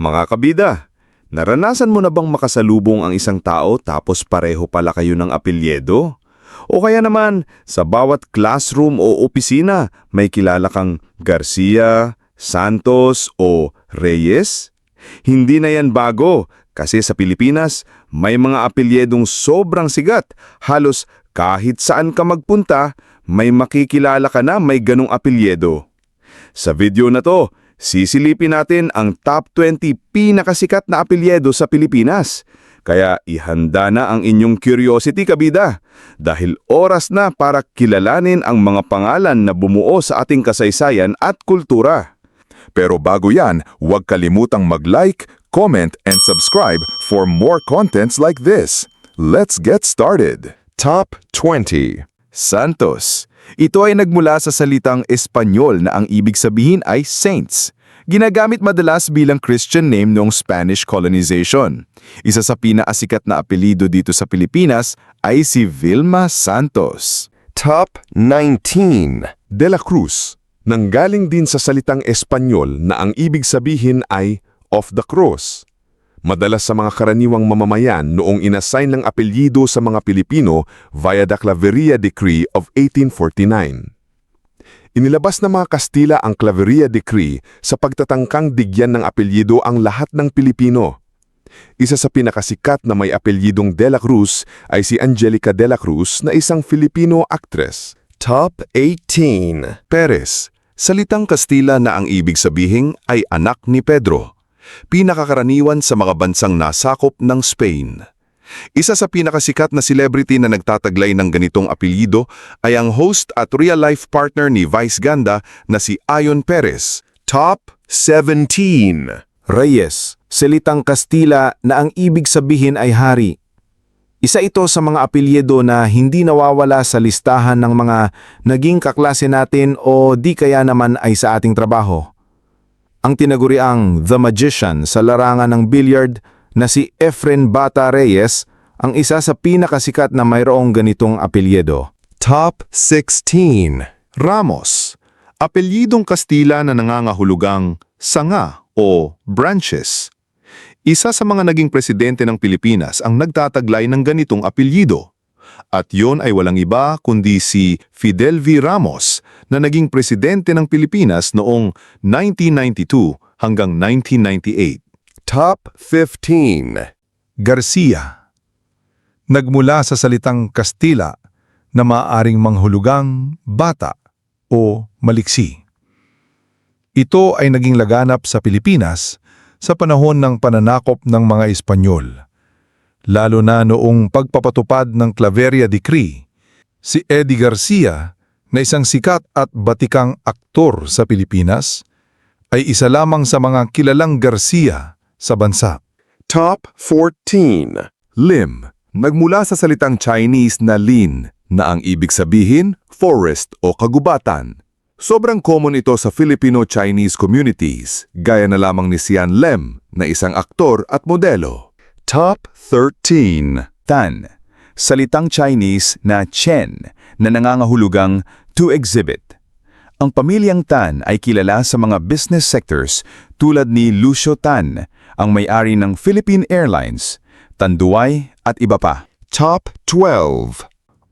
Mga kabida, naranasan mo na bang makasalubong ang isang tao tapos pareho pala kayo ng apelyedo? O kaya naman, sa bawat classroom o opisina, may kilala kang Garcia, Santos o Reyes? Hindi na yan bago kasi sa Pilipinas, may mga apelyedong sobrang sigat. Halos kahit saan ka magpunta, may makikilala ka na may ganong apelyedo. Sa video na to, sisilipin natin ang top 20 pinakasikat na apelyedo sa Pilipinas. Kaya ihanda na ang inyong curiosity kabida dahil oras na para kilalanin ang mga pangalan na bumuo sa ating kasaysayan at kultura. Pero bago yan, huwag kalimutang mag-like, comment, and subscribe for more contents like this. Let's get started. Top 20 Santos. Ito ay nagmula sa salitang Espanyol na ang ibig sabihin ay saints. Ginagamit madalas bilang Christian name noong Spanish colonization. Isa sa pinakasikat na apelido dito sa Pilipinas ay si Vilma Santos. Top 19. De la Cruz, nanggaling din sa salitang Espanyol na ang ibig sabihin ay of the cross. Madalas sa mga karaniwang mamamayan noong inassign ng apelyido sa mga Pilipino via the Claveria Decree of 1849. Inilabas ng mga Kastila ang Claveria Decree sa pagtatangkang digyan ng apelyido ang lahat ng Pilipino. Isa sa pinakasikat na may apelyidong De La Cruz ay si Angelica De La Cruz na isang Filipino actress. Top 18. Perez, salitang Kastila na ang ibig sabihin ay anak ni Pedro, pinakakaraniwan sa mga bansang nasakop ng Spain. Isa sa pinakasikat na celebrity na nagtataglay ng ganitong apelyido ay ang host at real-life partner ni Vice Ganda na si Ayon Perez. Top 17. Reyes, salitang Kastila na ang ibig sabihin ay hari. Isa ito sa mga apelyido na hindi nawawala sa listahan ng mga naging kaklase natin o di kaya naman ay sa ating trabaho. Ang tinaguriang The Magician sa larangan ng billiard na si Efren Bata Reyes ang isa sa pinakasikat na mayroong ganitong apelyido. Top 16. Ramos, apelyidong Kastila na nangangahulugang sanga o branches. Isa sa mga naging presidente ng Pilipinas ang nagtataglay ng ganitong apelyido. At yon ay walang iba kundi si Fidel V. Ramos na naging presidente ng Pilipinas noong 1992 hanggang 1998. Top 15. Garcia. Nagmula sa salitang Kastila na maaring manghulugang bata o maliksi. Ito ay naging laganap sa Pilipinas sa panahon ng pananakop ng mga Espanyol. Lalo na noong pagpapatupad ng Claveria Decree, si Eddie Garcia na isang sikat at batikang aktor sa Pilipinas ay isa lamang sa mga kilalang Garcia sa bansa. Top 14. Lim, nagmula sa salitang Chinese na lin na ang ibig sabihin forest o kagubatan. Sobrang common ito sa Filipino-Chinese communities, gaya na lamang ni Sian Lem na isang aktor at modelo. Top 13. Tan, salitang Chinese na Chen na nangangahulugang to exhibit. Ang pamilyang Tan ay kilala sa mga business sectors tulad ni Lucio Tan, ang may-ari ng Philippine Airlines, Tanduay at iba pa. Top 12.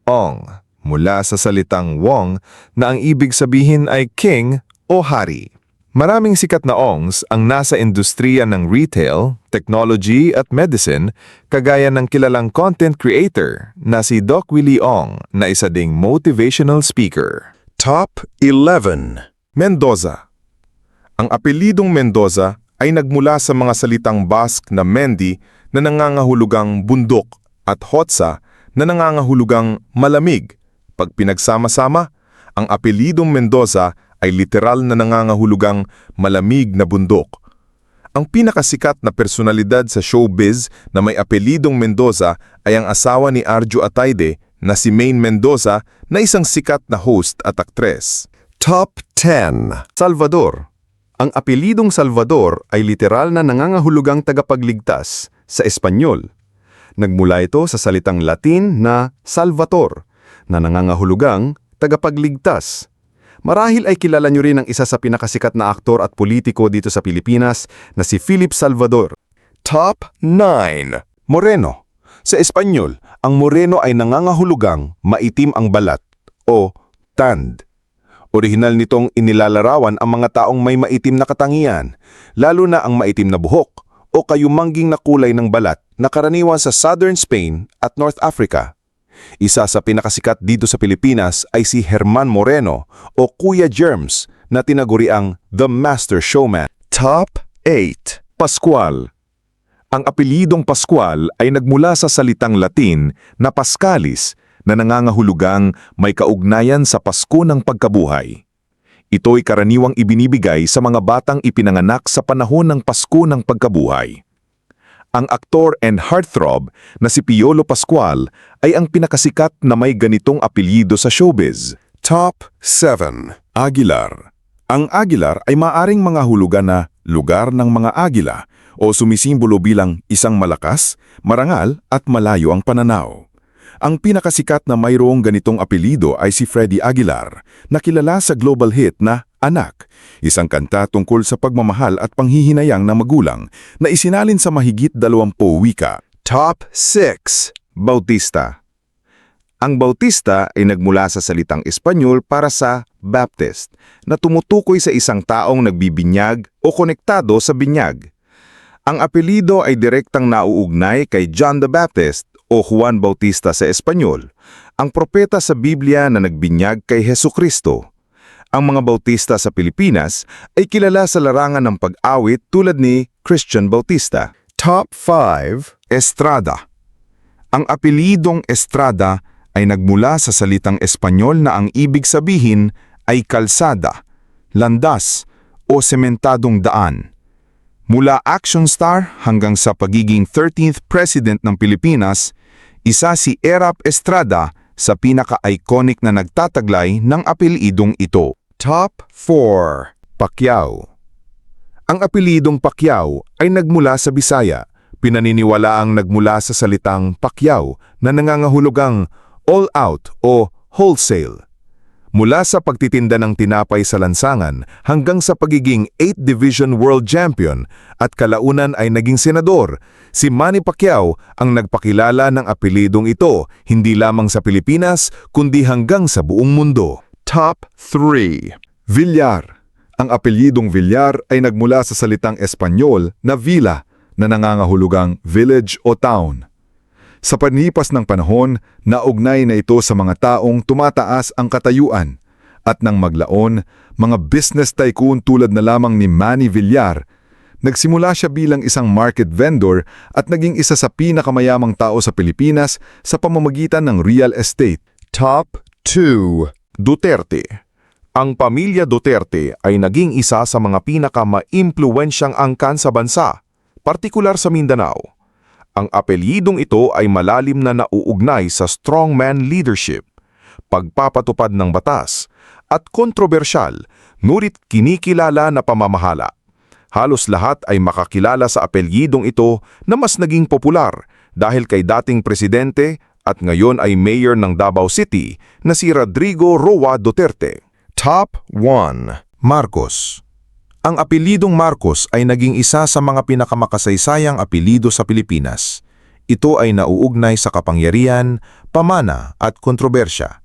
Ong, mula sa salitang Wong na ang ibig sabihin ay king o hari. Maraming sikat na Ongs ang nasa industriya ng retail, technology at medicine kagaya ng kilalang content creator na si Doc Willie Ong na isa ding motivational speaker. Top 11. Mendoza Ang apelidong Mendoza ay nagmula sa mga salitang Basque na Mendi na nangangahulugang bundok at Hotsa na nangangahulugang malamig. Pag pinagsama-sama, ang apelidong Mendoza ay literal na nangangahulugang malamig na bundok. Ang pinakasikat na personalidad sa showbiz na may apelidong Mendoza ay ang asawa ni Arjo Atayde na si Maine Mendoza na isang sikat na host at aktres. Top 10. Salvador. Ang apelidong Salvador ay literal na nangangahulugang tagapagligtas sa Espanyol. Nagmula ito sa salitang Latin na Salvator na nangangahulugang tagapagligtas. Marahil ay kilala nyo rin ang isa sa pinakasikat na aktor at politiko dito sa Pilipinas na si Philip Salvador. Top 9. Moreno. Sa Espanyol, ang moreno ay nangangahulugang maitim ang balat o tanned. Orihinal nitong inilalarawan ang mga taong may maitim na katangian, lalo na ang maitim na buhok o kayumangging na kulay ng balat na karaniwan sa southern Spain at North Africa. Isa sa pinakasikat dito sa Pilipinas ay si Herman Moreno o Kuya Germs na tinaguri ang The Master Showman. Top 8. Pascual. Ang apelidong Pascual ay nagmula sa salitang Latin na Pascalis na nangangahulugang may kaugnayan sa Pasko ng pagkabuhay. Ito'y karaniwang ibinibigay sa mga batang ipinanganak sa panahon ng Pasko ng pagkabuhay. Ang aktor and heartthrob na si Piolo Pascual ay ang pinakasikat na may ganitong apelyido sa showbiz. Top 7. Aguilar. Ang Aguilar ay maaring mga hulugan na lugar ng mga agila o sumisimbolo bilang isang malakas, marangal at malayo ang pananaw. Ang pinakasikat na mayroong ganitong apelido ay si Freddie Aguilar, na kilala sa global hit na Anak, isang kanta tungkol sa pagmamahal at panghihinayang ng magulang na isinalin sa mahigit 20 wika. Top 6. Bautista. Ang Bautista ay nagmula sa salitang Espanyol para sa Baptist na tumutukoy sa isang taong nagbibinyag o konektado sa binyag. Ang apelido ay direktang nauugnay kay John the Baptist o Juan Bautista sa Espanyol, ang propeta sa Biblia na nagbinyag kay Heso Kristo. Ang mga Bautista sa Pilipinas ay kilala sa larangan ng pag-awit tulad ni Christian Bautista. Top 5. Estrada. Ang apelidong Estrada ay nagmula sa salitang Espanyol na ang ibig sabihin ay kalsada, landas o sementadong daan. Mula action star hanggang sa pagiging 13th President ng Pilipinas, isa si Erap Estrada sa pinaka-iconic na nagtataglay ng apelidong ito. Top 4. Pacquiao. Ang apelidong Pacquiao ay nagmula sa Bisaya. Pinaniniwalaang nagmula sa salitang Pacquiao na nangangahulugang all out o wholesale. Mula sa pagtitinda ng tinapay sa lansangan hanggang sa pagiging 8th Division World Champion at kalaunan ay naging senador, si Manny Pacquiao ang nagpakilala ng apelidong ito hindi lamang sa Pilipinas kundi hanggang sa buong mundo. Top 3. Villar. Ang apelyidong Villar ay nagmula sa salitang Espanyol na villa na nangangahulugang village o town. Sa panipas ng panahon, naugnay na ito sa mga taong tumataas ang katayuan at nang maglaon, mga business tycoon tulad na lamang ni Manny Villar, nagsimula siya bilang isang market vendor at naging isa sa pinakamayamang tao sa Pilipinas sa pamamagitan ng real estate. Top 2. Duterte. Ang pamilya Duterte ay naging isa sa mga pinaka-maimpluwensyang angkan sa bansa, partikular sa Mindanao. Ang apelyidong ito ay malalim na nauugnay sa strongman leadership, pagpapatupad ng batas, at kontrobersyal, ngunit kinikilala na pamamahala. Halos lahat ay makakilala sa apelyidong ito na mas naging popular dahil kay dating presidente at ngayon ay mayor ng Davao City na si Rodrigo Roa Duterte. Top 1. Marcos. Ang apelidong Marcos ay naging isa sa mga pinakamakasaysayang apelido sa Pilipinas. Ito ay nauugnay sa kapangyarihan, pamana at kontrobersya.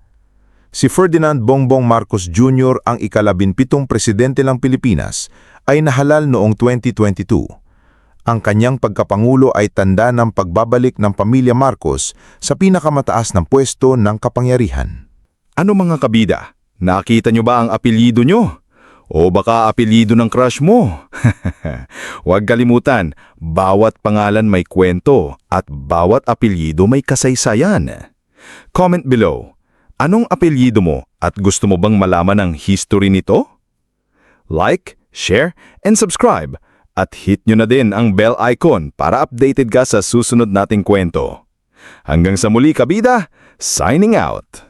Si Ferdinand Bongbong Marcos Jr. ang ikalabinpitong presidente ng Pilipinas ay nahalal noong 2022. Ang kanyang pagkapangulo ay tanda ng pagbabalik ng pamilya Marcos sa pinakamataas ng pwesto ng kapangyarihan. Ano mga kabida? Nakita nyo ba ang apelyido nyo? O baka apelyido ng crush mo? Huwag kalimutan, bawat pangalan may kwento at bawat apelyido may kasaysayan. Comment below, anong apelyido mo at gusto mo bang malaman ang history nito? Like, share, and subscribe at hit nyo na din ang bell icon para updated ka sa susunod nating kwento. Hanggang sa muli kabida, signing out!